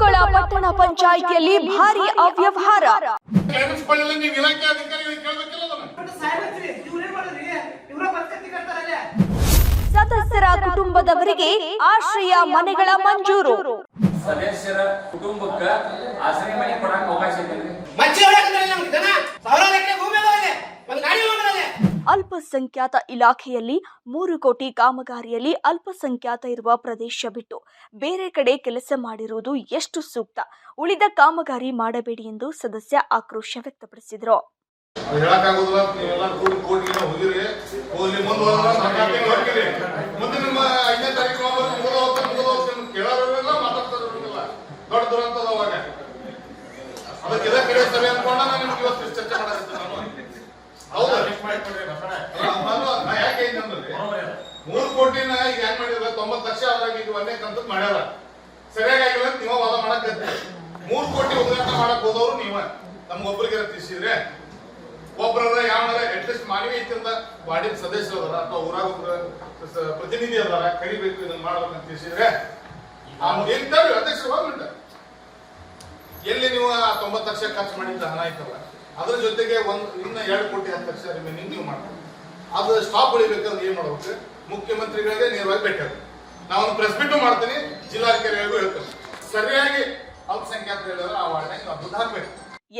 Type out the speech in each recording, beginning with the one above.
ಕುಂದಗೋಳ ಪಟ್ಟಣ ಪಂಚಾಯಿತಿಯಲ್ಲಿ ಭಾರಿ ಅವ್ಯವಹಾರ. ಸದಸ್ಯರ ಕುಟುಂಬದವರಿಗೆ ಆಶ್ರಯ ಮನೆಗಳ ಮಂಜೂರು. ಸದಸ್ಯರ ಕುಟುಂಬಕ್ಕೆ ಆಶ್ರಯ ಮನೆ ಕೊಡಕ್ಕೆ ಅವಕಾಶ ಇದೆ. ಅಲ್ಪಸಂಖ್ಯಾತ ಇಲಾಖೆಯಲ್ಲಿ ಮೂರು ಕೋಟಿ ಕಾಮಗಾರಿಯಲ್ಲಿ ಅಲ್ಪಸಂಖ್ಯಾತ ಇರುವ ಪ್ರದೇಶ ಬಿಟ್ಟು ಬೇರೆ ಕಡೆ ಕೆಲಸ ಮಾಡಿರುವುದು ಎಷ್ಟು ಸೂಕ್ತ? ಉಳಿದ ಕಾಮಗಾರಿ ಮಾಡಬೇಡಿ ಎಂದು ಸದಸ್ಯ ಆಕ್ರೋಶ ವ್ಯಕ್ತಪಡಿಸಿದರು. ದೊಡ್ಡ ದುರಂತ ಅದಕ್ಕೆ ಇದೇ ಕಡೆ ಸಭೆ ಅನ್ಕೊಂಡ ನಾನು ನಿಮ್ಗೆ ಇವತ್ತು ಚರ್ಚೆ ಮಾಡಕತ್ತೀನಿ ನಾನು ಹೌದಾ. ಅಲ್ಲ, ನಾನು- ನಾ ಯಾಕೆ ಹೇಳಿದ್ದೆ ಅಂದ್ರೆ ಮೂರು ಕೋಟಿನ ಈಗ ಹೆಂಗ್ ಮಾಡಿದ್ರೆ ತೊಂಬತ್ತು ಲಕ್ಷ ಆದಾಗ ಈಗ ಒಂದೇ ಕಂತು ಮಾಡ್ಯಾರ. ಸರಿಯಾಗಿ ಆಗಿಲ್ಲ ಅಂತ ನೀವ ವಾದ ಮಾಡಕತ್ತಿ ಮೂರು ಕೋಟಿ ಉದ್ಘಾಟನೆ ಮಾಡಕ್ ಹೋದವ್ರು ನೀವ. ನಮ್ಗೊಬ್ರಿಗೆ ತಿಳಿಸಿದ್ರೆ ಒಬ್ಬರ ಯಾವನಾರ ಅಟ್ಲೀಸ್ಟ್ ಮಾನವೀಯತೆಯಿಂದ ವಾರ್ಡಿನ ಸದಸ್ಯರು ಅದಾರ ಅಥವಾ ಊರಾಗ ಒಬ್ರ ಪ್ರತಿನಿಧಿ ಅದಾರ ಕರಿಬೇಕು ಇದನ್ನ ಮಾಡ್ಬೇಕಂತ ತಿಳಿಸಿದ್ರೆ ಆ ಇರ್ತಾವ್ರಿ ಅಧ್ಯಕ್ಷರು ಹೋಗ್ಬಿಟ್ಟ ಎಲ್ಲಿ ನೀವು ಆ ತೊಂಬತ್ತು ಲಕ್ಷ ಖರ್ಚು ಮಾಡಿದ್ದ ಹಣ ಐತಲ್ಲ ಅದ್ರ ಜೊತೆಗೆ ಒಂದು ಇನ್ನ ಎರಡು ಕೋಟಿ ಹತ್ತು ಲಕ್ಷ ರಿಮೈನಿಂಗ್ ನೀವು ಮಾಡ್ಬೇಕು ಅದು ಸ್ಟಾಪ್ ಉಳಿಬೇಕಂದ್ರೆ ಏನ್ ಮಾಡ್ಬೇಕು? ಮುಖ್ಯಮಂತ್ರಿಗಳಿಗೆ ನೇರವಾಗಿ ಭೇಟಿ ನಾವು ಪ್ರೆಸ್ ಮೀಟು ಮಾಡ್ತೀನಿ, ಜಿಲ್ಲಾಧಿಕಾರಿಗಳಿಗೂ ಹೇಳ್ತೀನಿ. ಸರಿಯಾಗಿ ಅಲ್ಪಸಂಖ್ಯಾತರು ಆ ವಾರ್ಡ್ನಾಗ ನೀವು ಅದ್ಭುತ ಹಾಕ್ಬೇಕು.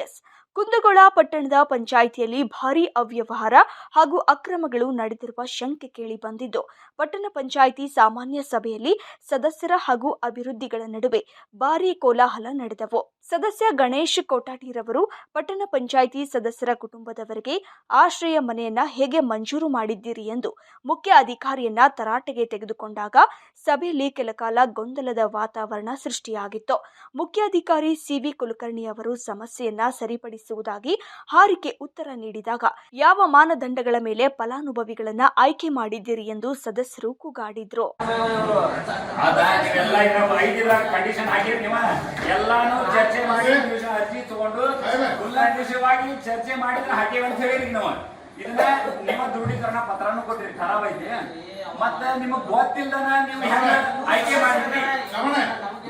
ಎಸ್ ಕುಂದಗೋಳ ಪಟ್ಟಣದ ಪಂಚಾಯಿತಿಯಲ್ಲಿ ಭಾರೀ ಅವ್ಯವಹಾರ ಹಾಗೂ ಅಕ್ರಮಗಳು ನಡೆದಿರುವ ಶಂಕೆ ಕೇಳಿ ಬಂದಿದ್ದು, ಪಟ್ಟಣ ಪಂಚಾಯಿತಿ ಸಾಮಾನ್ಯ ಸಭೆಯಲ್ಲಿ ಸದಸ್ಯರ ಹಾಗೂ ಅಭಿವೃದ್ಧಿಗಳ ನಡುವೆ ಭಾರೀ ಕೋಲಾಹಲ ನಡೆದವು. ಸದಸ್ಯ ಗಣೇಶ್ ಕೋಟಾಟಿರವರು, ಪಟ್ಟಣ ಪಂಚಾಯಿತಿ ಸದಸ್ಯರ ಕುಟುಂಬದವರಿಗೆ ಆಶ್ರಯ ಮನೆಯನ್ನ ಹೇಗೆ ಮಂಜೂರು ಮಾಡಿದ್ದೀರಿ ಎಂದು ಮುಖ್ಯ ಅಧಿಕಾರಿಯನ್ನ ತರಾಟೆಗೆ ತೆಗೆದುಕೊಂಡಾಗ ಸಭೆಯಲ್ಲಿ ಕೆಲಕಾಲ ಗೊಂದಲದ ವಾತಾವರಣ ಸೃಷ್ಟಿಯಾಗಿತ್ತು. ಮುಖ್ಯಾಧಿಕಾರಿ ಸಿವಿ ಕುಲಕರ್ಣಿ ಅವರು ಸಮಸ್ಯೆಯನ್ನ ಸರಿಪಡಿಸುವುದಾಗಿ ಹಾರಿಕೆ ಉತ್ತರ ನೀಡಿದಾಗ, ಯಾವ ಮಾನದಂಡಗಳ ಮೇಲೆ ಫಲಾನುಭವಿಗಳನ್ನ ಆಯ್ಕೆ ಮಾಡಿದ್ದೀರಿ ಎಂದು ಸದಸ್ಯರು ಕೂಗಾಡಿದ್ರು. ಎಲ್ಲಾನು ಚರ್ಚೆ ಮಾಡಿ ನೀವು ಅರ್ಜಿ ತಗೊಂಡು ಕುಲ್ಲಾಂಕುಷವಾಗಿ ಚರ್ಚೆ ಮಾಡಿದ್ರೆ ಹಾಗೆ ಅಂತ ಹೇಳಿರಿ ನಾವು. ಇದನ್ನ ನಿಮ್ಮ ದೃಢೀಕರಣ ಪತ್ರನೂ ಕೊಟ್ಟಿರಿ ಖರಾಬ್ ಐತಿ. ಮತ್ತ ನಿಮಗ್ ಗೊತ್ತಿಲ್ಲದನ ನೀವು ಹೆಂಗ ಆಯ್ಕೆ ಮಾಡಿದ್ರಿ?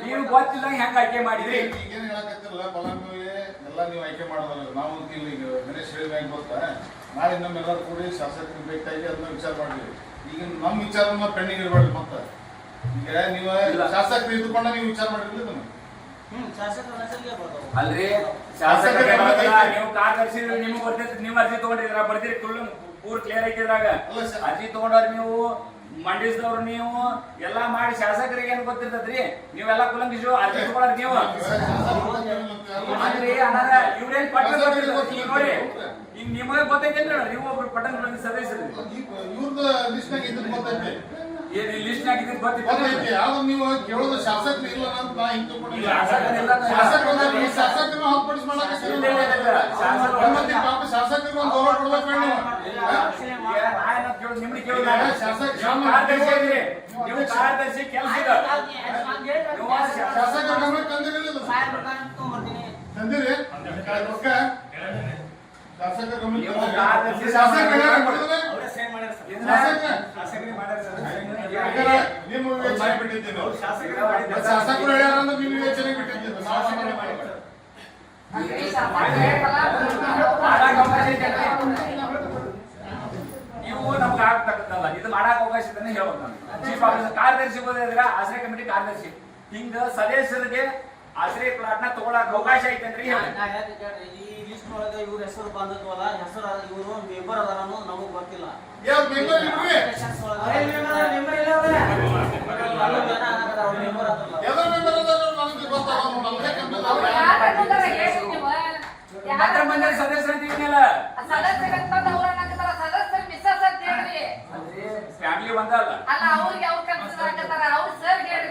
ನೀವು ಗೊತ್ತಿಲ್ಲ ಹೆಂಗ ಆಯ್ಕೆ ಮಾಡಿದ್ರಿ? ಈಗೇನ್ ಹೇಳಕತ್ತಿರಲ್ಲ ಫಲಾನುಭವಿ ಎಲ್ಲ ನೀವು ಆಯ್ಕೆ ಮಾಡೋದಲ್ಲ. ನಾವು ಇಲ್ಲಿ ಗಣೇಶ್ ಹೇಳಿದ ಬ್ಯಾಂಕ್ ಗೊತ್ತಾ? ನಾಳೆ ನಮ್ಮೆಲ್ಲರೂ ಕೂಡಿ ಶಾಸಕರಿಗೆ ಬೇಕಾಗಿ ಅದನ್ನ ವಿಚಾರ ಮಾಡಿದ್ವಿ ಈಗ ನಮ್ಮ ವಿಚಾರ ಪೆಂಡಿಂಗ್ ಇರಬಾರ್ದು ಮತ್ತೆ. ಈಗ ನೀವು. ಶಾಸಕರು ಇದ್ದುಕೊಂಡ ನೀವು ವಿಚಾರ ಮಾಡಿರ್ಲಿ ಅದನ್ನ ಶಾಸಕರ ಅಲ್ರಿ? ಶಾಸಕರಿಗೆ ಬರೋದಿಲ್ಲ, ನೀವು ಕಾರ್ಯದರ್ಶಿ ನಿಮ್ಗೆ ಬರ್ತೈತಿ ನೀವು ಅರ್ಜಿ ತಗೊಂಡಿದ್ರ ಬರ್ತೀರಿ. ಫುಲ್ ಪೂರ್ ಕ್ಲಿಯರ್ ಐತಿದ್ರಾಗ ಅಲ್ಲ ಸರ್. ಅರ್ಜಿ ತಗೊಂಡವ್ರು ನೀವು ಮಂಡಿಸಿದವ್ರು ನೀವು ಎಲ್ಲಾ ಮಾಡಿ ಶಾಸಕರಿಗೆ ಏನ್ ಗೊತ್ತಿರ್ತದ್ರಿ? ನೀವೆಲ್ಲ ಕುಲಂಕಿಸು ಅರ್ಜಿ ತಗೊಳರ್ ನೀವು. ಅಂದ್ರೆ ಅನಾರ ಇವ್ರೇನ್ ಪಟ್ಟ ಈಗ ನೋಡಿ ಈಗ ನಿಮಗೆ ಗೊತ್ತೈತೇನ್ರಿ ನೀವು ಒಬ್ರು ಪಟ್ಟಣ ಸದಸ್ಯರು. ಇವ್ರದ್ದು ಲಿಸ್ಟ್ನಾಗ ಇದ್ದು ಗೊತ್ತೈತಿ. ಏನ್ ಲಿಸ್ಟ್ ನಾಗಿದ್ದು ಗೊತ್ತಿತ್ತು ಗೊತ್ತೈತಿ ಯಾವ್ದು ನೀವು ಕೇಳೋದು ಶಾಸಕರು ಇಲ್ಲ ಅಂತ ನಾ ಇಲ್ಲ, ಶಾಸಕರಿಲ್ಲ ಅಂತ- ಶಾಸಕರು ಈ ಶಾಸಕರನ್ನ ಹೊರತುಪಡಿಸಿ ಮಾಡಕ್ಕೆ ಇಲ್ಲ, ಇಲ್ಲ, ಇಲ್ಲ. ಶಾಸಕರು- ಮತ್ತೆ ಪಾಪ ಶಾಸಕರಿಗೆ ಒಂದು ಗೌರವ ಕೊಡ್ಬೇಕು ನೀವು ಹಾ? ಶಾಸಕ- ಕಾರ್ಯದರ್ಶಿ ನೀವು ಕಾರ್ಯದರ್ಶಿ ಕೆಲಸ ಇದೆ ನೀವು ಶಾ- ಶಾಸಕರ ಗಮನ ತಂದಿರಲಿಲ್ಲ. ತಂದಿರಿ ರೊಕ್ಕ ಶಾಸಕರ ಗಮನ ನೀವು ತಂದಿರಿ. ಕಾರ್ಯದರ್ಶಿ ಶಾಸಕರು ಯಾರು ಕೊಡಿದ್ರೆ? ಇದನ್ನ- ನಾವು. ಶಾಸಕರು ಹೇಳ್ಯಾರ ಅಂದ್ರೆ ನಿಮ್ಮ ವಿವೇಚನೆ ಬಿಟ್ಟಿದ್ದೀನಿ ನಾವು ನಮ್ಗೆ ಇದು ಮಾಡಾಕ ಅವಕಾಶ ಇದೆ ಹೇಳ್ಬೇಕು ನಾನು. ಚೀಫ್ ಆಫೀಸರ್ ಕಾರ್ಯದರ್ಶಿ ಆಶ್ರಯ ಕಮಿಟಿ ಕಾರ್ಯದರ್ಶಿ. ಹಿಂಗ ಸದಸ್ಯರಿಗೆ ಆಶ್ರಯ ಪ್ಲಾಟ್ನ ತಗೊಳಕ್ ಅವಕಾಶ ಐತೇನ್ರಿ? ಕೇಳ್ರಿ ಈ ಲಿಸ್ಟ್ ಒಳಗೆ ಇವ್ರ ಹೆಸರು ಬಂದದ್ವಲ್ಲ ಹೆಸರು ಇವರು ಮೆಂಬರ್ ಅದಾರ ಅನ್ನೋದು ನಮಗ್ ಗೊತ್ತಿಲ್ಲ. ಯಾವ ಮೆಂಬರ್ ಅವರೇ ಒಳಗೆ. ಮೆಂಬರ್ ಅವರೇ. ಅದಲ್ಲ ಮೆಂಬರ್ ಅದಾರೋ ನನಗೆ ಗೊತ್ತಾಗಲ್ಲ ಅಂತೀವಿನಲ್ಲ ಫ್ಯಾಮಿಲಿ ಒಂದಲ್ಲ ಸದಸ್ಯರ ಇದು ಮನೆ ನೀವು ಇಂಥವು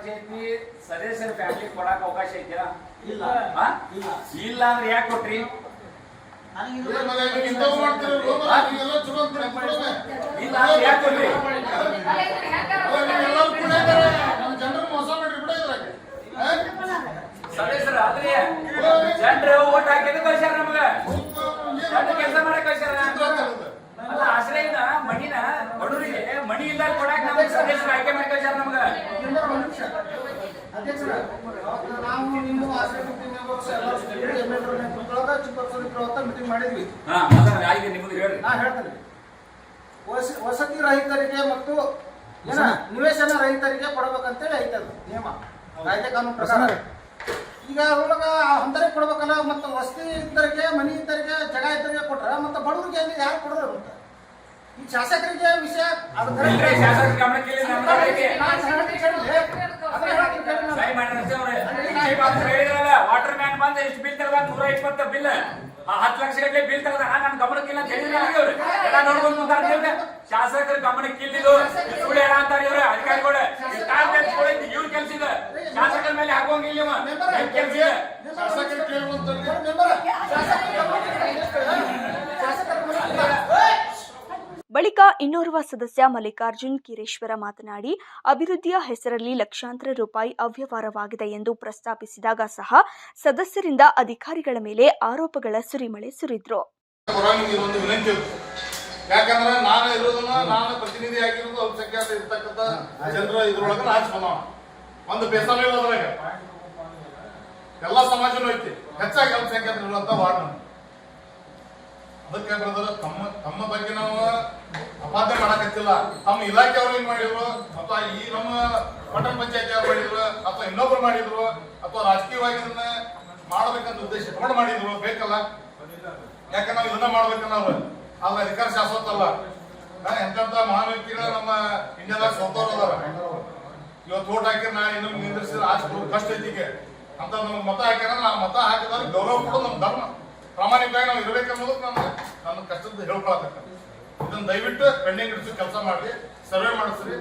ಮಾಡ್ತೀರಿ, ಸದಸ್ಯರ ಫ್ಯಾಮಿಲಿ ಕೊಡಕ್ ಅವಕಾಶ ಬಿಡೋದೆ. ಇಲ್ಲ. ಇಲ್ಲ. ಅಂದ್ರೆ ಯಾಕೆ ಕೊಟ್ರಿ? ಇಲ್ಲ ಜನರು? ಸದಸ್ಯರು ಆದ್ರೆ ಓಟ್ ಹಾಕಿದ ಕಳ್ಸ್ಯಾರ ನಮಗ. ಜನರು ಕೆಲಸ ಮಾಡಕ್ ಕಳ್ಸ್ಯಾರ. ಅಲ್ಲ ಆಶ್ರಯನ ಮಣಿನ ಬಡವರಿಗೆ ಮಣಿ ಇಲ್ಲ ಕೊಡಾಕ ನಮಗ್ ಸದಸ್ಯರು ಆಯ್ಕೆ ಮಾಡಿ ಕಳ್ಸ್ಯಾರ ನಮಗ ಅಧ್ಯಕ್ಷರೇ, ನಾವು ನಿಮ್ಮ ಆಶ್ರಯ ಮೀಟಿಂಗ್ ಮಾಡಿದ್ವಿ. ನಾ ಹೇಳ್ತೇನೆ. ವಸ- ವಸತಿ ರಹಿತರಿಗೆ ಮತ್ತು ಏನ ನಿವೇಶನ ರಹಿತರಿಗೆ ಕೊಡಬೇಕಂತೇಳಿ ಐತೆ ಅದು ನಿಯಮ ಕಾಯ್ದೆ ಕಾನೂನು ಪ್ರಕಾರ. ಈಗ ಅದ್ರೊಳಗ ಅಂತರಿಗೆ ಕೊಡ್ಬೇಕಲ್ಲ ಮತ್ತು ವಸತಿ ಇದ್ದರಿಗೆ ಮನಿ ಇದ್ದರಿಗೆ ಜಾಗ ಇದ್ದರಿಗೆ ಕೊಟ್ರ ಮತ್ತೆ ಬಡವರಿಗೆ ಅಲ್ಲಿ ಯಾರು ಕೊಡೋರು ಈ ಶಾಸಕರಿಗೆ ವಿಷಯ ಅದು ಶಾಸಕರ ಗಮನಕ್ಕೆ ಇಲ್ಲಿ ನಮ್ಮ. ನಾನ್ ಹೇಳ್ತೀನಿ ಅದನ್ನ ಹೇಳ್ತೀನಿ ಕೇಳ್ರಿ ನಾನು. ಸಹಿ ಮಾಡಿ ಅಷ್ಟೇ ಅವ್ರೆ. ಈ ಮಾತು ಹೇಳಿದ್ರಲ್ಲ ವಾಟರ್ ಮ್ಯಾನ್ ಬಂದ ಎಷ್ಟು ಬಿಲ್ ತೆಗ್ದ ನೂರ ಇಪ್ಪತ್ತು ಬಿಲ್ ಹತ್ತು ಲಕ್ಷ ಗಟ್ಟಲೆ ಬಿಲ್ ತರದ ನನ್ನ ಗಮನಕ್ಕಿಲ್ಲ ಅಂತ ಹೇಳಿದ್ರೆ ಅವ್ರು. ಎಲ್ಲ ನೋಡ್ಕೊಂಡು ಮುಂದಾರ ಶಾಸಕರ ಗಮನಕ್ಕೆ ಇಲ್ಲಿದು ಸುಳ್ಳು ಹೇಳ ಅಂತಾರೆ ಇವ್ರು? ಅಧಿಕಾರಿಗಳು. ಇವ್ರ ಕೆಲ್ಸ ಇದೆ. ಶಾಸಕರ ಮೇಲೆ ಹಾಕೋಂಗಿಲ್ಲ ಇವ. ಕೆಲ್ಸ ಇದೆ. ಶಾಸಕರು ಮೆಂಬರ್, ಶಾಸಕರ ಬಳಿಕ ಇನ್ನೋರ್ವ ಸದಸ್ಯ ಮಲ್ಲಿಕಾರ್ಜುನ್ ಕಿರೇಶ್ವರ ಮಾತನಾಡಿ, ಅಭಿವೃದ್ಧಿಯ ಹೆಸರಲ್ಲಿ ಲಕ್ಷಾಂತರ ರೂಪಾಯಿ ಅವ್ಯವಹಾರವಾಗಿದೆ ಎಂದು ಪ್ರಸ್ತಾಪಿಸಿದಾಗ ಸಹ ಸದಸ್ಯರಿಂದ ಅಧಿಕಾರಿಗಳ ಮೇಲೆ ಆರೋಪಗಳ ಸುರಿಮಳೆ ಸುರಿದ್ರು. ಯಾಕಂದ್ರೆ ನಾನು ಇರೋದನ್ನ ನಾನು ಪ್ರತಿನಿಧಿ ಆಗಿರೋದು ಅಲ್ಪಸಂಖ್ಯಾತ ಇರ್ತಕ್ಕಂಥ ಜನರ ಇದ್ರೊಳಗೆ ನಾಚ್ ಒಂದು ಬೇಸರ ಇಲ್ಲ ಅದ್ರಾಗ ಎಲ್ಲ ಸಮಾಜನೂ ಐತಿ. ಹೆಚ್ಚಾಗಿ ಅಲ್ಪಸಂಖ್ಯಾತ ಇರುವಂತ ವಾರ್ಡ್ ಅದಕ್ಕೆ ಬ್ರದರ್ ತಮ್ಮ ತಮ್ಮ ಬಗ್ಗೆ ನಾವು ಅಪಾದ ಮಾಡಕತ್ತಿಲ್ಲ. ತಮ್ಮ ಇಲಾಖೆ ಅವ್ರು ಏನ್ ಮಾಡಿದ್ರು? ಅಥವಾ ಈ ನಮ್ಮ ಪಟ್ಟಣ ಪಂಚಾಯತಿ ಅವ್ರು ಮಾಡಿದ್ರು? ಅಥವಾ ಇನ್ನೊಬ್ರು ಮಾಡಿದ್ರು? ಅಥವಾ ರಾಜಕೀಯವಾಗಿ ಇದನ್ನ ಮಾಡಬೇಕಂತ ಉದ್ದೇಶ ಇಟ್ಕೊಂಡು ಮಾಡಿದ್ರು? ಬೇಕಲ್ಲ? ಯಾಕಂದ್ರೆ ನಾವು ಇದನ್ನ ಮಾಡ್ಬೇಕನ್ನ ನಾವು ಆದ್ರೆ ಅಧಿಕಾರ ಶಾಶ್ವತ ಅಲ್ಲ ಎಂತ ಎಂತೆಂತ ಮಹಾನ್ ವ್ಯಕ್ತಿಗಳು ನಮ್ಮ ಇಂಡಿಯಾದಾಗ ಸೋತವ್ರು ಅದಾರ. ಇವತ್ತು ಓಟ್ ಹಾಕಿ ನಾ ಇನ್ನೊಂದು ನಿಂದ್ರಿಸಿದ್ರೆ ಅಷ್ಟು ಕಷ್ಟ ಐತಿಗೆ. ಅಂತ ನಮ್ಗೆ ಮತ ಹಾಕ್ಯಾರ. ನಾವು ಮತ ಹಾಕಿದ್ರೆ ಗೌರವ ಕೂಡ ನಮ್ಮ ಧರ್ಮ. ಪ್ರಾಮಾಣಿಕವಾಗಿ ನಾವು ಇರಬೇಕನ್ನೋದಕ್ಕೆ ನಮ್ಮ ನನ್ನ ಕಷ್ಟದ ಹೇಳ್ಕೊಳಕ ಇದನ್ನು ದಯವಿಟ್ಟು ಪೆಂಡಿಂಗ್ ಇಡಿಸಿ ಕೆಲಸ ಮಾಡಿ ಸರ್ವೆ ಮಾಡಿಸ್ರಿ.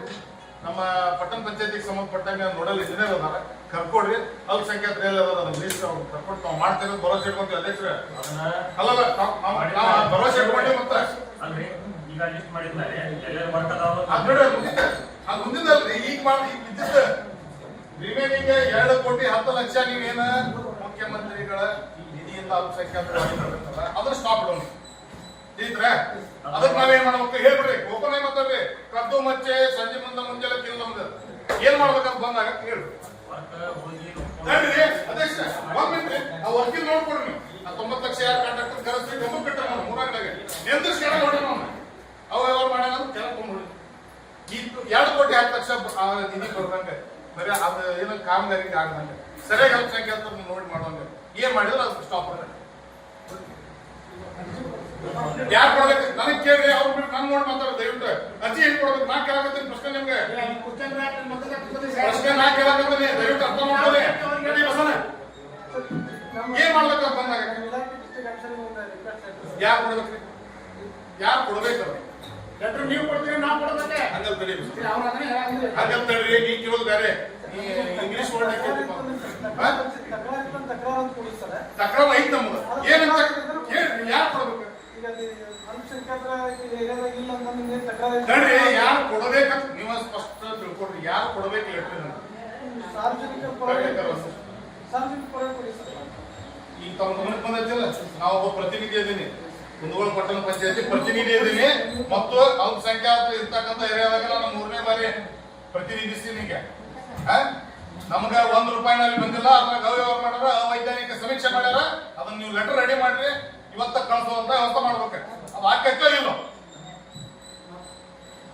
ನಮ್ಮ ಪಟ್ಟಣ ಪಂಚಾಯತಿಗೆ ಸಂಬಂಧಪಟ್ಟಂಗೆ ನೋಡಲ್ ಇಂಜಿನಿಯರ್ ಅದಾರ ಕರ್ಕೊಡ್ರಿ. ಅಲ್ಪಸಂಖ್ಯಾತರು ಎಲ್ಲ ಅದಾರ ನಮ್ಮ ಲೀಸ್ಟ್ ಅವ್ರು ಕರ್ಕೊಂಡು ನಾವು ಮಾಡ್ತೇವೆ ಭರವಸೆ ಇಟ್ಕೊಂತೀವಿ ಅಧ್ಯಕ್ಷರೇ ಅಲ್ಲಲ್ಲ ನಾವು ಭರೋಸೆ ಇಟ್ಕೊಂಡಿ ಮತ್ತೆ ಅಲ್ರಿ ಈಗ ಲಿಸ್ಟ್ ಮಾಡಿದ್ದಾರೆ ಎಲ್ಲರೂ ಅದ್ ಬಿಡ್ರಿ ಈಗ ಮಾಡಿ ಈಗ ಬಿದ್ದಿದ್ದ. ರಿಮೇನಿಂಗ್ ಎರಡು ಕೋಟಿ ಹತ್ತು ಲಕ್ಷ ನೀವೇನ ಮುಖ್ಯಮಂತ್ರಿಗಳ ನಿಧಿಯಿಂದ ಅಲ್ಪಸಂಖ್ಯಾತರು ಅದ್ರ ಸ್ಟಾಪ್ ಡೌನ್ ತಿಳಿದ್ರೆ ಅದಕ್ಕೆ ನಾವೇನ್ ಮಾಡ್ಬೇಕು? ಹೇಳ್ಬಿಡ್ರಿ ಓಪನ್ ಆಗಿ ಮಾತಾಡ್ರಿ. ಕದ್ದು ಮಚ್ಚೆ, ಸಂಜೆ ಮುಂದೆ ಮುಂಜಾನೆ ತಿಲ್ಲ ಮುಂದೆ ಏನ್ ಮಾಡ್ಬೇಕಂತ ಬಂದಾಗ ಕೇಳು. ನೋಡ್ರಿ. ಅಧ್ಯಕ್ಷ ಒಂದ್ ಮಿನಿಟ್ ಆ ವರ್ಕಿಂಗ್ ನೋಡ್ಕೊಡ್ರಿ. ಆ ತೊಂಬತ್ತು ಲಕ್ಷ ಯಾರು ಕಾಂಟ್ರಾಕ್ಟರ್ ಕರೆಸ್ರಿ. ಗಮನ ಬಿಟ್ಟ ನಾನು ಮೂರಾಗದಾಗ ನಿಂದ್ರಿಸ್ಕೊಂಡ ನೋಡ್ರಿ ನಾವು ಅವ ಯಾವ ಮಾಡ್ಯಾನ ಅಂತ ಕೇಳ್ಕೊಂಡ್ಬಿಡ್ರಿ ಈ ಎರಡು ಕೋಟಿ ಹತ್ತು ಲಕ್ಷ ನಿಧಿ ಕೊಡ್ದಂಗೆ. ಬರೀ ಅದು ಏನೋ ಕಾಮಗಾರಿಗೆ ಆಗದಂಗೆ. ಸರಿಯಾಗಿ ಅಂತ ನೋಡಿ ಮಾಡೋಂಗೆ. ಏನ್ ಮಾಡಿದ್ರೆ ಅದು ಸ್ಟಾಪ್ ಯಾರು ಕೊಡ್ಬೇಕು? ನನಗೆ ಕೇಳಿ ಅವ್ರು ಬಿಟ್ಟು ನೋಡ್ ನೋಡಿ ಮಾತಾಡ ದಯವಿಟ್ಟು. ಅರ್ಜಿ ಹೆಂಗ್ ಕೊಡ್ಬೇಕು? ನಾ ಕೇಳಕತ್ತೀನಿ ಪ್ರಶ್ನೆ ನಿಮ್ಗೆ. ಪ್ರಶ್ನೆ ನಾ ಕೇಳಕತ್ತೀನಿ ದಯವಿಟ್ಟು ಅರ್ಥ ಮಾಡ್ಕೊಳ್ಳಿ. ಬಸಣ್ಣ. ಏನ್ ಮಾಡ್ಬೇಕಂತ ಬಂದಾಗ ಯಾರು ಕೊಡ್ಬೇಕ್ರಿ ಯಾರು ಕೊಡ್ಬೇಕು? ಡಾಕ್ಟರ್ ನೀವು ಕೊಡ್ತೀರಿ ನಾ ಕೊಡ್ಬೇಕೆ ಹಂಗಲ್ ತಡಿ. ಹಂಗಲ್ ತಡ್ರಿ ನೀ ಕೇಳೋದು ಬೇರೆ. ನೀ ಇಂಗ್ಲಿಷ್ ವರ್ಡ್ ತಕರಾರು ಐತ್ ನಮ್ದು ಏನಂತ ಯಾರು ಕೊಡ್ಬೇಕು? ತಡ್ರಿ ಯಾರು ಕೊಡ್ಬೇಕಂತ ನೀವು ಸ್ಪಷ್ಟ ತಿಳ್ಕೊಡ್ರಿ ಯಾರು ಕೊಡ್ಬೇಕು ಲೆಟ್ರಿ ಸಾರ್ವಜನಿಕ. ಈಗ ತಮ್ಮ ಗಮನಕ್ಕೆ ಬಂದೈತಿಲ್ಲ ನಾವು ಒಬ್ಬ ಪ್ರತಿನಿಧಿ ಇದ್ದೀನಿ ಕುಂದಗೋಳ ಪಟ್ಟಣ ಪಂಚಾಯತಿ ಪ್ರತಿನಿಧಿ ಇದ್ದೀನಿ ಮತ್ತು ಅಲ್ಪಸಂಖ್ಯಾತ ಇರ್ತಕ್ಕಂಥ ಏರಿಯಾದಾಗ ನಾನು ಮೂರನೇ ಬಾರಿ ಪ್ರತಿನಿಧಿಸ್ತೀನಿ ಈಗ? ನಮ್ಗ ಒಂದ್ ರೂಪಾಯಿನಲ್ಲಿ ಬಂದಿಲ್ಲ ಅದ್ರಾಗ ಗೌರವ ಮಾಡ್ಯಾರ ಅವೈಜ್ಞಾನಿಕ ಸಮೀಕ್ಷೆ ಮಾಡ್ಯಾರ. ಅದನ್ನ ನೀವು ಲೆಟರ್ ರೆಡಿ ಮಾಡ್ರಿ. ಇವತ್ತ ಕಳ್ಸುವಂತ ವ್ಯವಸ್ಥೆ ಮಾಡ್ಬೇಕು. ಅದು ಆಕೈತೋ ಇಲ್ಲ.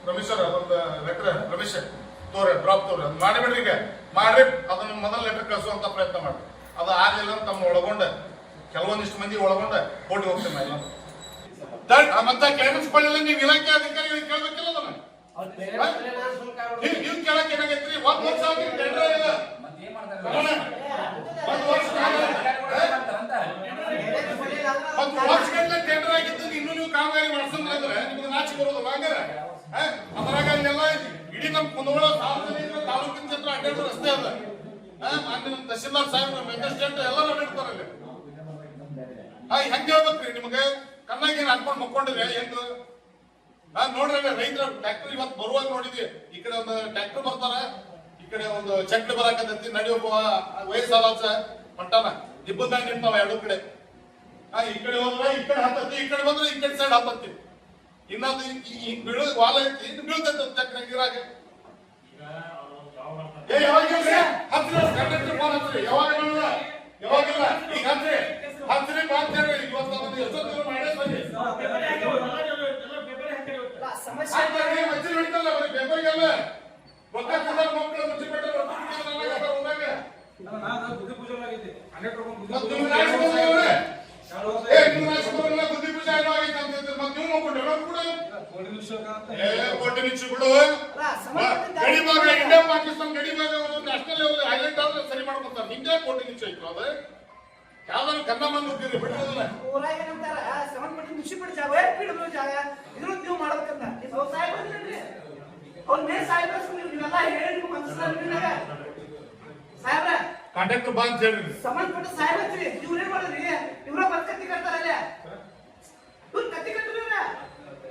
ರಮೇಶ್ ಒಂದು ಅದೊಂದು ಲೆಟರ್ ರಮೇಶ್ ತೋರಿ ಡ್ರಾಪ್ ತೋರಿ. ಅದು ಮಾಡಿಬಿಡ್ರಿ ಈಗ. ಮಾಡ್ರಿ. ಅದನ್ನ ಮೊದಲ ಲೆಟರ್ ಕಳಿಸುವಂತ ಪ್ರಯತ್ನ ಮಾಡಿ ಅದು ಆಗಲಿಲ್ಲ ಅಂತ ತಮ್ಮ ಒಳಗೊಂಡ. ಕೆಲವೊಂದಿಷ್ಟು ಮಂದಿ ಒಳಗೊಂಡ. ಕೋಟಿ ಹೋಗ್ತೇನೆ ಎಲ್ಲ ಮತ್ತೆ ಕೊಳ್ಳಿಲ್ಲ ನೀವು ಇಲಾಖೆ ಅಧಿಕಾರಿಗಳಿಗೆ ಕೇಳ್ಬೇಕಿಲ್ಲ ಅದನ್ನ. ನೀವು ಕೇಳಕ್ ಏನಾಗೈತ್ರಿ? ಒಂದ್ ವರ್ಷ ಆಗಿ ಟೆಂಡರ್ ಇಲ್ಲ ಗಮನ. ಒಂದ್ ವರ್ಷ ಒಂದು ವರ್ಷಗಟ್ಟಲೆ ಟೆಂಡರ್ ಆಗಿದ್ದು ಇನ್ನೂ ನೀವು ಕಾಮಗಾರಿ ಮಾಡ್ಸಂದ್ರೆ ನಿಮ್ಗೆ ನಾಚಿಕೆ ಬರೋದಿಲ್ಲ ಹಂಗಾರೆ ಆ? ಅದ್ರಾಗ ಅಲ್ಲೆಲ್ಲ ಇಡೀ ನಮ್ಮ ಕುಂದಗೋಳ ಸಾರ್ವಜನಿಕ ತಾಲೂಕಿನ ಜನರ ಅಡ್ಡಾಡೋ ರಸ್ತೆ ಅದ. ಮಾನ್ಯ ನಮ್ಮ ತಹಸೀಲ್ದಾರ್ ಸಾಹೇಬ್ರು ಮ್ಯಾಜಿಸ್ಟ್ರೇಟ್ ಎಲ್ಲರೂ ಅಡ್ಡಾಡ್ತಾರ ಅಲ್ಲಿ. ಹಾ ಹೆಂಗ್ ಹೇಳ್ಬೇಕ್ರಿ ನಿಮಗೆ? ಕಣ್ಣಾಗ ಏನ್ ಹಾಕೊಂಡ್ ಮಕ್ಕೊಂಡಿದ್ರೆ ಹೆಂಗ್? ನಾನ್ ನೋಡ್ರಿ ರೈತರ ಟ್ರ್ಯಾಕ್ಟರ್ ಇವತ್ತು ಬರುವಾಗ ನೋಡಿದ್ವಿ. ಈ ಕಡೆ ಒಂದು ಟ್ರ್ಯಾಕ್ಟರ್ ಬರ್ತಾರ. ಈ ಕಡೆ ಒಂದು ಚಕ್ರ ಬರಾಕತ್ತೈತಿ. ನಡಿ ಒಬ್ಬ ವಯಸ್ಸಾದ ಮಟ್ಟನ ಇಬ್ಬಂದಾಗ ನಿಂತಾವ ಎರಡು ಕಡೆ. ಹಾ ಈ ಕಡೆ ಹೋದ್ರೆ ಈ ಕಡೆ ಹತ್ತತ್ತಿ ಈ ಕಡೆ ಬಂದ್ರೆ ಈ ಕಡೆ ಸೈಡ್ ಹತ್ತತ್ತಿ ಇನ್ನೊಂದು ಈ ಬೀಳೋ ವಾಲ ಐತಿ, ಇನ್ನು ಬೀಳ್ತೈತೆ ಚಕ್ರ ಗಿರಾಗ ಈಗ ಅವ್ರು ಯಾವ ಬರ್ತಾರೆ ಏ ಯಾವಾಗ ಹತ್ತಿರ ಕಂಡಕ್ಟರ್ ಫೋನ್ ಹಚ್ಚ್ರಿ ಯಾವಾಗ ಯಾವಾಗಿಲ್ಲ ಈಗ ಹಚ್ಚ್ರಿ ಮಾತಾಡ್ರಿ ಇವತ್ತು ಒಂದು ಮಕ್ಕಳು. ಏ ನೀವು ಬುದ್ಧಿ ಪೂಜೆ ಆಗಿತ್ತು ಅಂತ. ಮತ್ತೆ ನೀವು ನೋಡ್ಕೊಂಡು ಹೇಳೋದು ಕೂಡ ಏ ಕೊಟ್ಟು ನಿಚ್ಚು ಬಿಡು. ಗಡಿ ಭಾಗ ಇಂಡಿಯಾ ಪಾಕಿಸ್ತಾನ ಗಡಿ ಭಾಗ ನ್ಯಾಷನಲ್ ಲೆವೆಲ್ ಹೈಲೈಟ್ ಆದ್ರೆ ಸರಿ ಮಾಡ್ಕೊತಾರೆ. ನಿಂಗೆ ಕೋಟಿ ನಿಚ್ಚು ಐತು ಅದು. ಯಾವ್ದಾದ್ರು ಕನ್ನ ಮಂದಿ ಹೋಗ್ತೀರಿ ಬಿಡೋದಿಲ್ಲ ಊರಾಗ ಏನಂತಾರ ಸಂಬಂಧಪಟ್ಟ ಮುನ್ಸಿಪಲ್ ಜಾಗ ವೈರ್ ಹಿಡಿದ್ರು ಜಾಗ. ಇದನ್ನು ನೀವು ಮಾಡ್ಬೇಕಂತ. ಇದು ಅವ್ರ ಸಾಹೇಬ್ ಬಂದ್ರಿ ಅವ್ರ ಮೇಲೆ ಸಾಹೇಬ್ರ ನೀವು ಹೇಳಿ ನೀವು ಸಾಹೇಬ್ರ ಕಾಂಟ್ಯಾಕ್ಟ್ ಬಾ ಅಂತ ಹೇಳಿ ಸಂಬಂಧಪಟ್ಟ ಸಾಹೇಬ್ ಹಚ್ಚಿರಿ ಇವ್ರು ಏನ್ ಮಾಡಿದ್ರಿ? ಇವ್ರ ಬಂದ್ ಕತ್ತಿ ಕಟ್ತಾರಲ್ಲ ಇವ್ರು ಕತ್ತಿ ಕಟ್ಟಿದ್ರ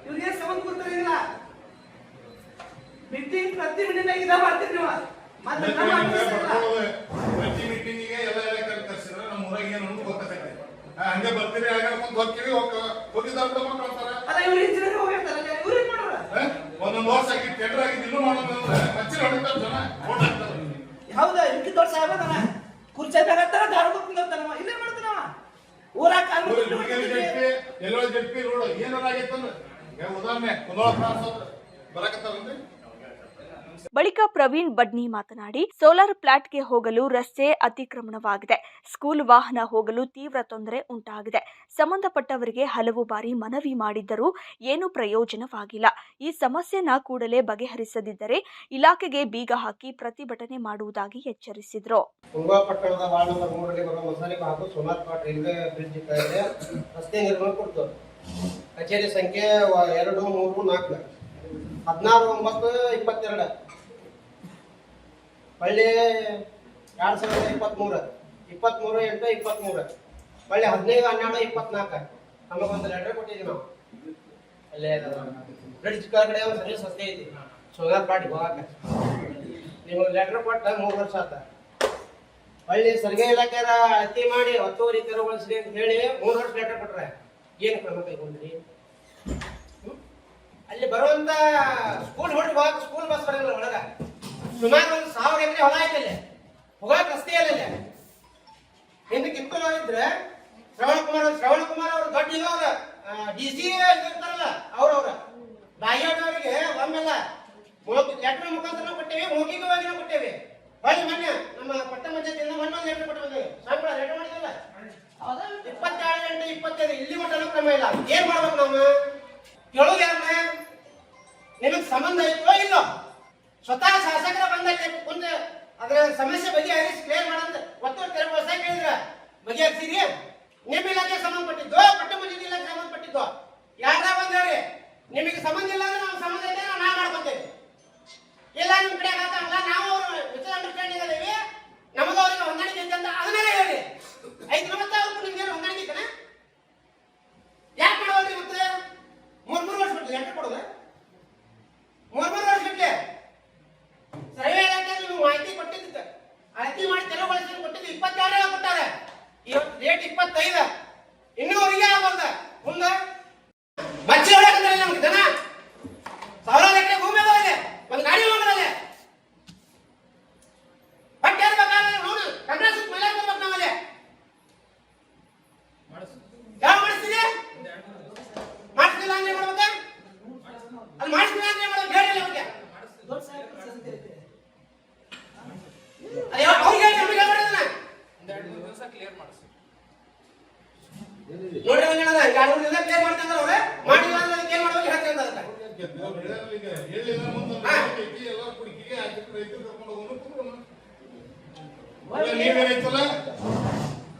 ಇವ್ರು. ಏನ್ ಸಂಬಂಧ ಕೊಡ್ತಾರಿಲ್ಲ ಮೀಟಿಂಗ್ ಪ್ರತಿ ಮಿನಿಟ್ನಾಗ ಇದ ಮಾಡ್ತೀರಿ ನೀವು. ಮತ್ತೆ. ಪ್ರತಿ ಮೀಟಿಂಗಿಗೆ ಎಲ್ಲ ಎಲ್ಲ ಕರ್ಸಿದ್ರೆ ನಮ್ಮ ಊರಾಗ ಏನು ಗೊತ್ತಾಗತ್ತೆ ಆ, ಹಂಗೆ ಬರ್ತೀರಿ ಹಾಗೆ ಮುಂದೆ ಹೋಗ್ತೀವಿ ಹೋಗಿದ್ದಾರೆ ಅಲ್ಲ ಇವ್ರು ಇಂಜಿನಿಯರ್ ಹೋಗಿರ್ತಾರಲ್ಲ ಇವ್ರು ಏನ್ ಮಾಡೋರ? ಆ, ಒಂದೊಂದು ವರ್ಷ ಆಗಿ ಟೆಂಡರ್ ಆಗಿದ್ದು ಇನ್ನೂ ಮಾಡೋದಂದ್ರೆ ಮಚ್ಚಿ ಹೊಡಿತಾರೆ ಜನ. ಹೌದಾ? ಇದಕ್ಕೆ ದೊಡ್ಡ ಸಾಹೇಬ ಅದಾನ ಕುರ್ಚಿ ಬೇಕಾಗ್ತಾರ ಧಾರವಾಡ ಕುಂದಿರ್ತಾನವ. ಇಲ್ಲೇ ಮಾಡ್ತಾನವ? ಊರಾಗ ಕಾಲ್ ಎಲ್ಲೋ ಜಡ್ಪಿ ರೋಡ್. ಏನಾರ ಆಗೈತಂದ್ರೆ ಉದಾಹರಣೆ ಕುಂದೋಳ ಕ್ರಾಸ್ ಬರಕತ್ತಾರನ್ರಿ ಬಳಿಕ ಪ್ರವೀಣ್ ಬಡ್ನಿ ಮಾತನಾಡಿ, ಸೋಲಾರ್ ಪ್ಲಾಟ್ಗೆ ಹೋಗಲು ರಸ್ತೆ ಅತಿಕ್ರಮಣವಾಗಿದೆ. ಸ್ಕೂಲ್ ವಾಹನ ಹೋಗಲು ತೀವ್ರ ತೊಂದರೆ ಉಂಟಾಗಿದೆ. ಸಂಬಂಧಪಟ್ಟವರಿಗೆ ಹಲವು ಬಾರಿ ಮನವಿ ಮಾಡಿದ್ದರೂ ಏನು ಪ್ರಯೋಜನವಾಗಿಲ್ಲ. ಈ ಸಮಸ್ಯೆನ ಕೂಡಲೇ ಬಗೆಹರಿಸದಿದ್ದರೆ ಇಲಾಖೆಗೆ ಬೀಗ ಹಾಕಿ ಪ್ರತಿಭಟನೆ ಮಾಡುವುದಾಗಿ ಎಚ್ಚರಿಸಿದರು. ಕಚೇರಿ ಸಂಖ್ಯೆ ಎರಡು, ಮೂರು, ನಾಲ್ಕು. ಹದಿನಾರು ಒಂಬತ್ತು ಇಪ್ಪತ್ತೆರಡು. ಹೊಳ್ಳಿ ಎರಡು ಸಾವಿರದ ಇಪ್ಪತ್ತ್ಮೂರು ಇಪ್ಪತ್ತ್ಮೂರು ಎಂಟು ಇಪ್ಪತ್ತ್ಮೂರು ಹೊಳ್ಳಿ ಹದಿನೈದು, ಹನ್ನೆರಡು, ಇಪ್ಪತ್ನಾಲ್ಕು. ನಮಗೊಂದು ಲೆಟರ್ ಕೊಟ್ಟಿದ್ವಿ ನಾವು. ಅಲ್ಲೇ ಬ್ರಿಡ್ಜ್ ಕೆಳಗಡೆ ಒಂದು ಸರ್ವಿಸ್ ಸಸ್ತೆ ಐತಿ. ಸೋಲಾರ್ ಪಾಟ್ಗೆ ಹೋಗಕ್ಕೆ ನಿಮಗೆ ಲೆಟರ್ ಕೊಟ್ಟ ಮೂರು ವರ್ಷ ಆತ. ಹೊಳ್ಳಿ ಸರ್ಗೆ ಇಲಾಖೆದ ಅತಿ ಮಾಡಿ ಒತ್ತುವರಿ ತೆರವುಗೊಳಿಸ್ರಿ ಅಂತ ಹೇಳಿ ಮೂರು ವರ್ಷ ಲೆಟರ್ ಕೊಟ್ರೆ. ಏನು ಕ್ರಮ ಕೈಗೊಂಡ್ರಿ? ಅಲ್ಲಿ ಬರುವಂತ ಸ್ಕೂಲ್ ಹೊರಟು ಹೋಗಕ್ ಸ್ಕೂಲ್ ಬಸ್ ಬರಲ್ಲ ಒಳಗ. ಸುಮಾರು ಒಂದು ಸಾವಿರ ಎಕರೆ ಹೊಲ ಇಲ್ಲಿ ಹೋಗಕ್ ರಸ್ತೆ ಇಲ್ಲ ಹಿಂದೆ ಕಿತ್ತೂರು ಇದ್ರೆ ಶ್ರವಣ ಕುಮಾರ್ ಶ್ರವಣ ಕುಮಾರ್ ಅವ್ರು ದೊಡ್ಡ ಇದು ಅವ್ರ. ಡಿ ಸಿ ಇರ್ತಾರಲ್ಲ ಅವ್ರವ್ರ ಬಾಯಿಯಾಟ ಅವರಿಗೆ ಒಮ್ಮೆಲ್ಲ ಲೆಟರ್ ಮುಖಾಂತರ ಕೊಟ್ಟೇವಿ ನಾವು ಕೊಟ್ಟೇವೆ. ಹೊಳ್ಳಿ ಮೊನ್ನೆ ನಮ್ಮ ಪಟ್ಟ ಪಂಚಾಯತಿಯಿಂದ ಮೊನ್ನೆ ಒಂದು ಲೆಟರ್ ಕೊಟ್ಟು ಬಂದೇವೆ ಸಾಂಬಳ ಲೆಟರ್ ಮಾಡಿದಲ್ಲ ಇಪ್ಪತ್ತೆರಡು ಗಂಟೆ ಇಪ್ಪತ್ತೈದು, ಇಲ್ಲಿ ಮಟ್ಟ ಕ್ರಮ ಇಲ್ಲ. ಏನ್ ಮಾಡ್ಬೇಕು ನಾವು? ಕೇಳೋದು ಯಾರನ್ನ ನಿಮಗೆ ಸಂಬಂಧ ಐತೋ ಇಲ್ಲೋ? ಸ್ವತಃ ಶಾಸಕರ ಬಂದಲ್ಲಿ ಮುಂದೆ ಅದರ ಸಮಸ್ಯೆ ಬಗೆಹರಿಸಿ ಕ್ಲಿಯರ್ ಮಾಡಂತ ಒತ್ತುವರಿ ತೆರವುಗೊಳಿಸ ಕೇಳಿದ್ರ? ಬಗೆಹರಿಸಿರಿ? ನಿಮ್ಮ ಇಲಾಖೆ ಸಂಬಂಧಪಟ್ಟಿದ್ದು? ಪಟ್ಟ ಮುಂದಿನ ಇಲಾಖೆ ಸಂಬಂಧಪಟ್ಟಿದ್ದು? ಯಾರ ಬಂದ್ ಹೇಳಿ ನಿಮಗೆ ಸಂಬಂಧ ಇಲ್ಲ ಅಂದ್ರೆ ನಾವು ಸಂಬಂಧ ಇದೆ ನಾವು ಮಾಡ್ಕೊತೇವೆ. ಇಲ್ಲ, ನಿಮ್ ಕಡೆ ಆಗತ್ತಲ್ಲ ನಾವು ಅವರು ವಿಚಾರ ಅಂಡರ್ಸ್ಟ್ಯಾಂಡಿಂಗ್ ಅದೇವಿ ನಮಗ ಅವ್ರಿಗೆ ಹೊಂದಾಣಿಕೆ ಐತೆ ಅಂತ ಅದನ್ನೆಲ್ಲ ಹೇಳಿ. ಐದು ಮತ್ತೆ ಅವ್ರಿಗೂ ನಿಮ್ಗೆ ಹೊಂದಾಣಿಕೆ ಐತನ? ಯಾಕೆ ಮಾಡೋದ್ರಿ ಮತ್ತೆ? ಮೂರ್ ಮೂರು ವರ್ಷ ಬಿಟ್ಟು ಎಂಟು ಕೊಡೋದು? ಮೂರ್ ಮೂರು ವರ್ಷ ಬಿಟ್ಟೆ ಸರ್ವೆ ಇಲಾಖೆ ನೀವು ಮಾಹಿತಿ ಕೊಟ್ಟಿದ್ದ, ಅಳತಿ ಮಾಡಿ ತೆರವುಗೊಳಿಸಿ ಕೊಟ್ಟಿದ್ದು ಇಪ್ಪತ್ತೆರಡು ಕೊಟ್ಟಾರೆ. ಇವತ್ತು ರೇಟ್ ಇಪ್ಪತ್ತೈದು ಇನ್ನೂ ಅವರಿಗೆ ಆಗಬಾರ್ದ ಮುಂದೆ ಮಚ್ಚಿ ಹೊಡಕಂದ್ರೆ ನಮ್ಗೆ ಜನ ಸಾವಿರಾರು ಎಕರೆ ಭೂಮಿ ಅದಾವಲ್ಲಿ ಒಂದು ಗಾಡಿ ಮಾಡೋದಲ್ಲೇ ಬಟ್ ಹೇಳ್ಬೇಕಾದ್ರೆ ನೋಡು ಕಾಂಗ್ರೆಸ್ ಮೇಲೆ ಬರ್ಬೇಕು ನಾವಲ್ಲಿ ಯಾವ ಮಾಡಿಸ್ತೀರಿ ಮಾಡಿಸ್ತಿಲ್ಲ ಅಂದ್ರೆ ಏನ್ ಮಾಡ್ಬೇಕಾ ಅಲ್ಲಿ ಮಾಡಿಸ್ತಿಲ್ಲ ಅಂದ್ರೆ ಏನ್ ಮಾಡ್ಬೇಕು ಹೇಳಿಲ್ಲ ಅವ್ರಿಗೆ ದೊಡ್ಡ ಸಾಹೇಬ್ರ ಸಂಸ್ಥೆ ಐತೆ. ಅದು ಯಾವ- ಅವ್ರಿಗೆ ಹೇಳಿ ನಮಗೆ ಹೇಳ್ಬೇಡದನ್ನ ನೋಡ್ರಿ ಹಂಗೆ ಹೇಳದ ಎರಡು ಮೂರು ದಿವಸ ಕ್ಲಿಯರ್ ಮಾಡ್ತಾರೆ ಅವ್ರೆ ಮಾಡಿಲ್ಲ ಅಂದ್ರೆ ಅದಕ್ಕೆ ಏನ್ ಮಾಡ್ಬೇಕು ಹೇಳ್ತಾರೆ ಅಂತ ಅದಕ್ಕೆ ಹೇಳಿಲ್ಲ ಮುಂದೆ ಐತಿ ಎಲ್ಲ ಕುಡಿಕಿಗೆ ಹಾಕಿಟ್ಟು ರೈತರು ಕರ್ಕೊಂಡು ನೀವೇನೈತಲ್ಲ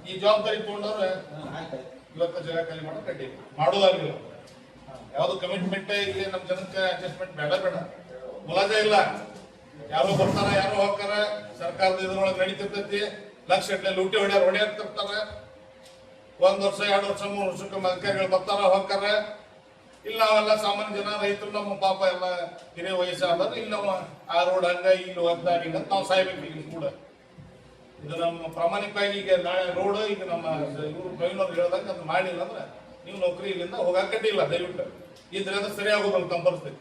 ಈ ಜವಾಬ್ದಾರಿ ತಗೊಂಡವ್ರೆ ಇವತ್ತು ಜನ ಖಾಲಿ ಮಾಡೋ ಕಡ್ಡಿ ಮಾಡೋದಾಗಿಲ್ಲ ಯಾವ್ದು ಕಮಿಟ್ಮೆಂಟ್ ಇಲ್ಲಿ ನಮ್ಮ ಜನಕ್ಕೆ ಅಡ್ಜಸ್ಟ್ಮೆಂಟ್ ಬೇಡ ಬೇಡ. ಮುಲಾಜೆ ಇಲ್ಲ. ಯಾರು ಬರ್ತಾರ ಯಾರು ಹೋಗ್ತಾರ. ಸರ್ಕಾರದ ಇದ್ರೊಳಗೆ ನಡೀತಿರ್ತೈತಿ ಲಕ್ಷ ಗಟ್ಟಲೆ ಲೂಟಿ ಹೊಡ್ಯಾರ ಹೊಡ್ಯಾರ ತರ್ತಾರ ಒಂದ್ ವರ್ಷ ಎರಡು ವರ್ಷ ಮೂರು ವರ್ಷಕ್ಕೆ ಅಧಿಕಾರಿಗಳು ಬರ್ತಾರ ಹೋಗ್ತಾರ. ಇಲ್ಲ, ಅವೆಲ್ಲ ಸಾಮಾನ್ಯ ಜನ, ರೈತರು, ನಮ್ಮ ಪಾಪ ಎಲ್ಲ ಹಿರಿಯ ವಯಸ್ಸಾದ್ರೆ ಇಲ್ಲವ ಆ ರೋಡ್ ಹಂಗ, ಇಲ್ಲಿ ಹೋಗ್ತಾ ಇಲ್ಲ ನಾವು ಸಾಯ್ಬೇಕು ಇಲ್ಲಿ ಕೂಡ. ಇದು ನಮ್ಮ ಪ್ರಾಮಾಣಿಕವಾಗಿ ಈಗ ನಾಳೆ ರೋಡ್ ಈಗ ನಮ್ಮ ಇವರು ಪ್ರವೀಣವ್ರು ಹೇಳ್ದಂಗೆ ಅದು ಮಾಡಿಲ್ಲ ಅಂದ್ರೆ ನೀವು ನೌಕರಿ ಇಲ್ಲಿಂದ ಹೋಗಕ್ಕೆ ಇಲ್ಲ. ದಯವಿಟ್ಟು ಇದ್ರೆ ಸರಿ ಸರಿಯಾಗೋದಲ್ಲ ತಮ್ಮ ಪರಿಸ್ಥಿತಿ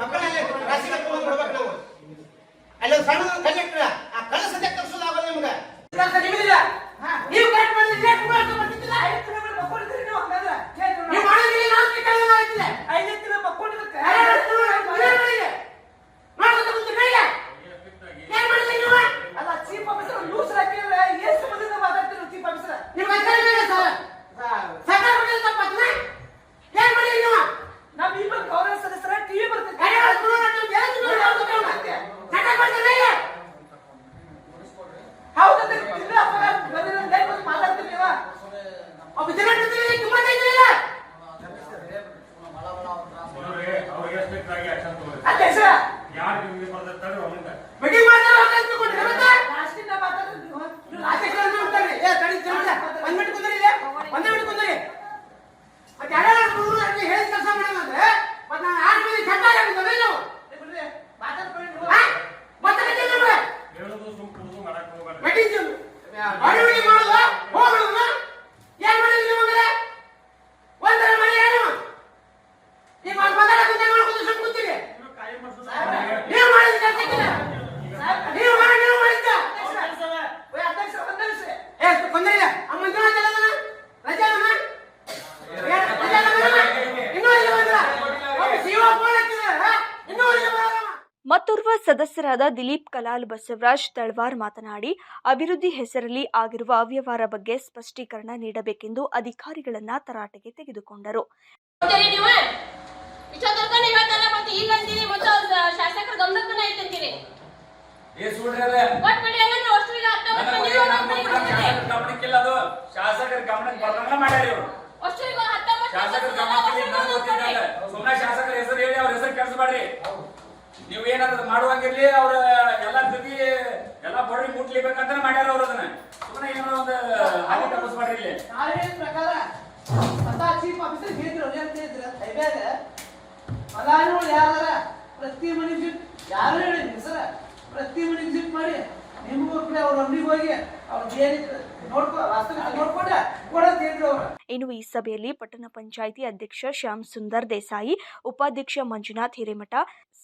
ಮಕ್ಕಳಲ್ಲಿ ರಾಶಿ ಕರ್ಕೊಂಡ್ ಬಂದು ಬಿಡ್ಬೇಕು ನಾವು ಅಲ್ಲಿ ಸಣ್ಣ ಕಂಡಕ್ಟರ್ ಆ ಕಳ್ಳ ಸದ್ಯಕ್ಕೆ ತರ್ಸೋದಾಗಲ್ಲ ನಿಮ್ಗೆ. ನೀವು ಕರೆಕ್ಟ್ ಮಾಡಿದ್ರೆ ನೀವು ಮಾಡೋದಿಲ್ಲ ನಾನು ಬೇಕಾದ್ರೆ ಮಾಡ್ತಿದ್ದೆ ಐದು ತಿಂಗಳು ಮಕ್ಕೊಂಡಿದ್ದಕ್ಕೆ ಏನ್ ಮಾಡಿದ್ರಿ ಅಲ್ಲ ಚೀಫ್ ಆಫೀಸರ್ ಲೂಸ್ ಹಾಕಿದ್ರೆ ಎಷ್ಟು ಮಂದಿನ ಮಾತಾಡ್ತಿರೋ ಚೀಫ್ ಆಫೀಸರ್? ನೀವು ಮಾತಾಡಿದ್ರೆ ಸರ್ ಸರ್ಕಾರ ಬಗ್ಗೆ ತಪ್ಪಾಗ್ತದೆ ಏನ್ ಮಾಡಿದ್ರಿ ನೀವು ನಮ್ಮ ಇಬ್ಬರು ಕಾಂಗ್ರೆಸ್ ಸದಸ್ಯರ ಟಿವಿ ಬರ್ತದೆ ಕರೆ ಹೇಳ್ಕೊಂಡು ನಾನು ಜಾಸ್ತಿ ನೋಡಿ ಹೇಳ್ಬೇಕು ಅವ್ನ. ಸರ್ಕಾರ ಮಾಡ್ತಿಲ್ಲ ಈಗ? ಹೌದಂದ್ರೆ ತಿಂಗಳ ಪಗಾರ ಬಂದಿರೋ ಲೈವ್ ಬಂದು ಮಾತಾಡ್ತೀರಿ ನೀವು ಒಬ್ಬ ಜನ ಇರ್ತಿದ್ರೆ ತುಂಬಾ ಇದ್ರಿಲ್ಲ ಅವ್ರಿಗೆ ಅವ್ರಿಗೆ ಎಷ್ಟು ಬೇಕಾಗಿ ಆಕ್ಷನ್ ತಗೋರಿ ಅಧ್ಯಕ್ಷ ಯಾರು ನಿಮ್ಗೆ ಬರ್ತಾರೆ ಅವ್ರಿಂದ ಮೀಟಿಂಗ್ ಮಾಡ್ತಾರೆ ಅಂತ ತಿಳ್ಕೊಂಡ್ರೆ ಮತ್ತೆ ಲಾಸ್ಟಿಂದ ಮಾತಾಡ್ತೀರಿ ನೀವು ಅಧ್ಯಕ್ಷ ಅಂತ ಹೇಳ್ತಾರೆ. ಏ ತಡಿ ಜಮಡ ಒಂದ್ ಮಿನಿಟ್ ಕುಂದ್ರಿ ಇಲ್ಲಿ ಒಂದೇ ಮಿನಿಟ್ ಕುಂದ್ರಿ ಮತ್ತೆ ಯಾರ್ಯಾರು ಹುಡುಗರು ಅಂತ ಹೇಳಿ ಕೆಲಸ ಮಾಡೋಣ ಅಂದ್ರೆ ಮತ್ತೆ ನಾನು ಆರು ಮಂದಿ ಜಂಡ ಆಗಿದ್ದೀವಿ ನಾವು ಬಿಡ್ರಿ ಮಾತಾಡ್ಕೊಳ್ಳಿ ನೀವು ಹಾ? ಮತ್ತೆ ಕಟ್ಟಿ ನಮ್ಗೆ ಹೇಳೋದು ಸುಮ್ ಕುಡಿದು ಮಾಡಕ್ ಹೋಗ್ಬಾರ್ದು ಮೀಟಿಂಗ್ ಅಡಿವಡಿ ಮಾಡೋದು ಹೋಗೋದು ಏನ್ ಮಾಡಿದ್ರಿ ನೀವು ಅಂದ್ರೆ ಒಂದರ ಮನೆ ಏನು ಈಗ ಒಂದು ಮಾತಾಡಕ್ಕೆ ಕುಂತ ಮಾಡ್ಕೊಂಡು ಸುಮ್ಮನೆ ಕೂತೀರಿ ನೀವು ಮಾಡಿದ ಕೆಲಸಕ್ಕಿಲ್ಲ ನೀವು ಮಾಡಿ ನೀವು ಮಾಡಿದ್ದ ಓಯ್ ಅಧ್ಯಕ್ಷ ಒಂದ್ ನಿಮಿಷ ಏ ಕೊಂದ್ರಿಲ್ಲ ಆ ಮಂಜುನಾಥ್ ಎಲ್ಲದನ ರಜಾ ಅಮ್ಮ ರಜಾ ಅಮ್ಮ ಇನ್ನೂ ಇಲ್ಲ ಬಂದ್ರ ಒಬ್ಬ ಶಿವ ಫೋನ್ ಹಚ್ಚಿದ್ರೆ ಇನ್ನೂ ಇಲ್ಲ ಬರಲ್ಲ ಮತ್ತೋರ್ವ ದಿಲೀಪ್ ಕಲಾಲ್ ಬಸವರಾಜ್ ತಳವಾರ್ ಮಾತನಾಡಿ ಅಭಿವೃದ್ಧಿ ಹೆಸರಲ್ಲಿ ಆಗಿರುವ ಅವ್ಯವಹಾರ ಬಗ್ಗೆ ಸ್ಪಷ್ಟೀಕರಣ ನೀಡಬೇಕೆಂದು ಅಧಿಕಾರಿಗಳನ್ನ ತರಾಟೆಗೆ ತೆಗೆದುಕೊಂಡರು. ಶಾಸಕರ ಹೆಸರು ಹೇಳಿ ಅವ್ರ ಹೆಸರು ಕೆಲಸ ಮಾಡ್ರಿ ನೀವು ಏನಾದ್ರು ಮಾಡುವಾಗಿರ್ಲಿ, ಅವ್ರ ಎಲ್ಲಾ ಜೊತೆ ಎಲ್ಲಾ ಬಡ್ರಿ ಮುಟ್ಲಿಬೇಕಂತಾನೆ ಮಾಡ್ಯಾರ ಅವ್ರ ಅದನ್ನ. ಸುಮ್ಮನೆ ಏನೋ ಒಂದು ಹಾಗೆ ತಪ್ಪಸ್ ಮಾಡ್ರಿ ಇಲ್ಲಿ. ನಾನು ಪ್ರಕಾರ ಸ್ವತಃ ಚೀಫ್ ಆಫೀಸರ್ ಹೇಳಿದ್ರು ಏನ್ ಹೇಳಿದ್ರು ಯಾರ ಪ್ರತಿ ಮನೆ ಯಾರು ಹೇಳಿದ್ರು ಸರ್? ಪ್ರತಿ ಮನೆ ಜಿಪ್ ಮಾಡಿ ಇನ್ನು ಈ ಸಭೆಯಲ್ಲಿ ಪಟ್ಟಣ ಪಂಚಾಯಿತಿ ಅಧ್ಯಕ್ಷ ಶ್ಯಾಮ್ ಸುಂದರ್ ದೇಸಾಯಿ, ಉಪಾಧ್ಯಕ್ಷ ಮಂಜುನಾಥ್ ಹಿರೇಮಠ,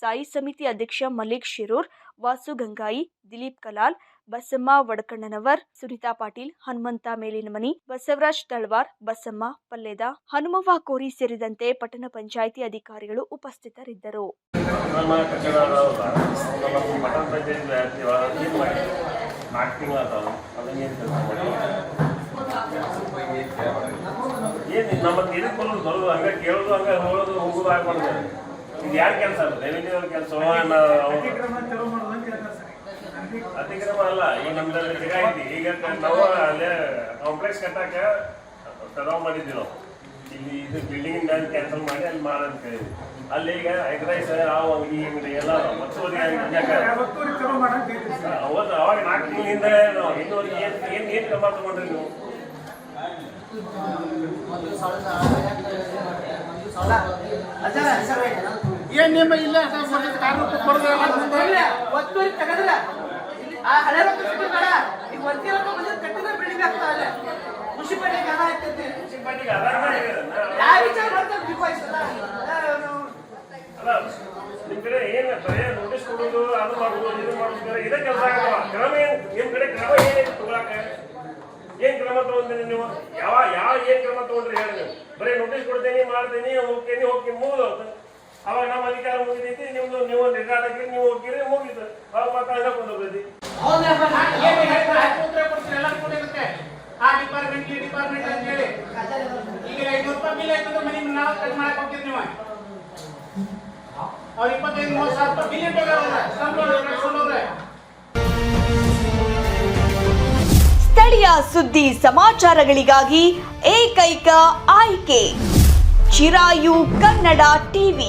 ಸಾಯಿ ಸಮಿತಿ ಅಧ್ಯಕ್ಷ ಮಲ್ಲಿಕ್ ಶಿರೂರ್, ವಾಸು ಗಂಗಾಯಿ, ದಿಲೀಪ್ ಕಲಾಲ್ ಬಸಮ್ಮ ವಡಕಣ್ಣನವರ್ ಸುನಿತಾ ಪಾಟೀಲ್, ಹನುಮಂತ ಮೇಲಿನಮನಿ, ಬಸವರಾಜ್ ತಳವಾರ್, ಬಸಮ್ಮ ಪಲ್ಲೆದ, ಹನುಮವ್ವ ಕೋರಿ ಸೇರಿದಂತೆ ಪಟ್ಟಣ ಪಂಚಾಯಿತಿ ಅಧಿಕಾರಿಗಳು ಉಪಸ್ಥಿತರಿದ್ದರು. ಕೆಲಸ ಅತಿಕ್ರಮ ಅಲ್ಲ ಈಗ ಐತಿ ಈಗ ನಾವು ಅಲ್ಲೇ ಕಾಂಪ್ಲೆಕ್ಸ್ ಕಟ್ಟಾಕ ತಡವ್ ಮಾಡಿದ್ವಿ ನಾವು. ಇಲ್ಲಿ ಇದು ಬಿಲ್ಡಿಂಗ್ ಮ್ಯಾಲೆ ಕ್ಯಾನ್ಸಲ್ ಮಾಡಿ ಅಲ್ಲಿ ಮಾಡ ಅಂತ ಹೇಳಿದ್ವಿ. ಅಲ್ಲಿ ಈಗ ಎಗ್ ರೈಸ್ ಅವು ಅಂಗಡಿ ಎಲ್ಲ ಒತ್ತುವರಿ ಅವತ್ತು ಅವಾಗ ನಾಲ್ಕು ತಿಂಗಳಿಂದ ನಾವು ಇನ್ನೂವರೆಗೆ ಏನು ಏನು ಏನು ಕ್ರಮ ತಗೊಂಡ್ರಿ ನೀವು? ಏನ್ ನಿಮ್ಮ ಇಲ್ಲ? ಒತ್ತುವರಿ ತೆಗೆದ್ರ ಆ ಹಳೆ ರೊಕ್ಕ ಸಿಗೋದು ಬೇಡ ಈಗ ಒಂದೇ ರೊಕ್ಕ ಬಂದ್ರೆ ಕಟ್ಟಿದ್ರೆ ಬಿಲ್ಡಿಂಗ್ ಆಗ್ತಾ ಇದೆ. ಮುನ್ಸಿಪಾಲಿಟಿ ಅದ ಆಗ್ತೈತಿ. ಯಾವ ವಿಚಾರ ಮಾಡ್ತಾರೆ ನಿಮ್ ಕಡೆ ಏನ್ ಬರೇ ನೋಟಿಸ್ ಕೊಡೋದು ಅದು ಮಾಡೋದು ಇದು ಮಾಡೋದು ಇದೇ ಕೆಲಸ ಆಗಲ್ಲ. ಕ್ರಮ ಏನ್ ನಿಮ್ ಕಡೆ ಕ್ರಮ ಏನೈತಿ ತಗೊಳಕ ಏನ್ ಕ್ರಮ ತಗೊಂಡ್ರಿ ನೀವು? ಯಾವ ಯಾವ ಏನ್ ಕ್ರಮ ತಗೊಂಡ್ರಿ ಹೇಳಿ ನೀವು? ಬರೀ ನೋಟಿಸ್ ಕೊಡ್ತೀನಿ ಮಾಡ್ತೀನಿ ಹೋಗ್ತೇನೆ ಹೋಗ್ತೀನಿ ಮುಗಿದು ಅವಾಗ ನಮ್ಮ ಅಧಿಕಾರ ಮುಗಿದೈತಿ ನಿಮ್ದು ನೀವು ನಿರ್ಧಾರ ನೀವು ಹೋಗಿರಿ ಮುಗಿತು. ಅವಾಗ ಮತ್ತೆ ಹಂಗ ಕೊಂಡೋಗ್ತೈತಿ ಆ ಡಿಪಾರ್ಟ್ಮೆಂಟ್ ಈ ಡಿಪಾರ್ಟ್ಮೆಂಟ್ ಅಂತ ಹೇಳಿ. ಈಗ ಐನೂರು ರೂಪಾಯಿ ಬಿಲ್ ಆಯ್ತಂದ್ರೆ ಮನೆ ನಾವು ಕಟ್ ಮಾಡಕ್ ನೀವು. ಅವ್ರು ಇಪ್ಪತ್ತೈದು ಮೂವತ್ತು ಸಾವಿರ ರೂಪಾಯಿ ಬಿಲ್ ಇಟ್ಟಾರ ಸಂಬಳ ಸ್ಥಳೀಯ ಸುದ್ದಿ ಸಮಾಚಾರಗಳಿಗಾಗಿ ಏಕೈಕ ಆಯ್ಕೆ. ಚಿರಾಯು ಕನ್ನಡ ಟಿವಿ.